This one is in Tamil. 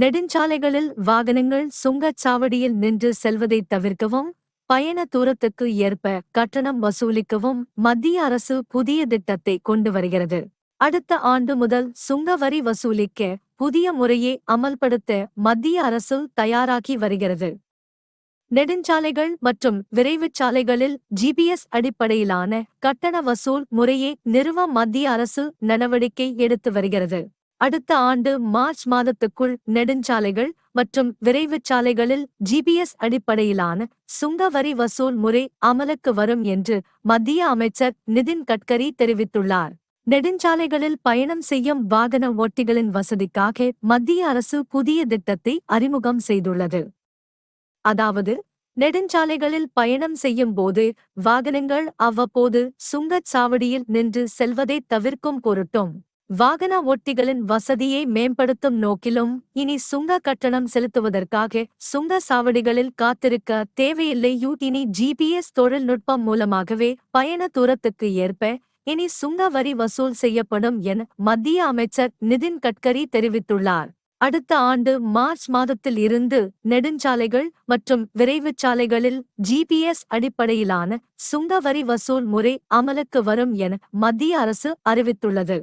நெடுஞ்சாலைகளில் வாகனங்கள் சுங்கச் சாவடியில் நின்று செல்வதைத் தவிர்க்கவும் பயண தூரத்துக்கு ஏற்ப கட்டணம் வசூலிக்கவும் மத்திய அரசு புதிய திட்டத்தை கொண்டு வருகிறது. அடுத்த ஆண்டு முதல் சுங்க வரி வசூலிக்க புதிய முறையை அமல்படுத்த மத்திய அரசு தயாராகி வருகிறது. நெடுஞ்சாலைகள் மற்றும் விரைவுச் சாலைகளில் ஜிபிஎஸ் அடிப்படையிலான கட்டண வசூல் முறையை நிறுவ மத்திய அரசு நடவடிக்கை எடுத்து வருகிறது. அடுத்த ஆண்டு மார்ச் மாதத்துக்குள் நெடுஞ்சாலைகள் மற்றும் விரைவுச் சாலைகளில் ஜிபிஎஸ் அடிப்படையிலான சுங்க வரி வசூல் முறை அமலுக்கு வரும் என்று மத்திய அமைச்சர் நிதின் கட்கரி தெரிவித்துள்ளார். நெடுஞ்சாலைகளில் பயணம் செய்யும் வாகன ஓட்டிகளின் வசதிக்காக மத்திய அரசு புதிய திட்டத்தை அறிமுகம் செய்துள்ளது. அதாவது நெடுஞ்சாலைகளில் பயணம் செய்யும் போது வாகனங்கள் அவ்வப்போது சுங்கச் சாவடியில் நின்று செல்வதை தவிர்க்கும் பொருட்டும். வாகன ஓட்டிகளின் வசதியை மேம்படுத்தும் நோக்கிலும் இனி சுங்க கட்டணம் செலுத்துவதற்காக சுங்க சாவடிகளில் காத்திருக்க தேவையில்லை யூ இனி ஜிபிஎஸ் தொழில்நுட்பம் மூலமாகவே பயண தூரத்துக்கு ஏற்ப இனி சுங்க வரி வசூல் செய்யப்படும் என மத்திய அமைச்சர் நிதின் கட்கரி தெரிவித்துள்ளார். அடுத்த ஆண்டு மார்ச் மாதத்தில் இருந்து நெடுஞ்சாலைகள் மற்றும் விரைவுச் சாலைகளில் ஜிபிஎஸ் அடிப்படையிலான சுங்க வரி வசூல் முறை அமலுக்கு வரும் என மத்திய அரசு அறிவித்துள்ளது.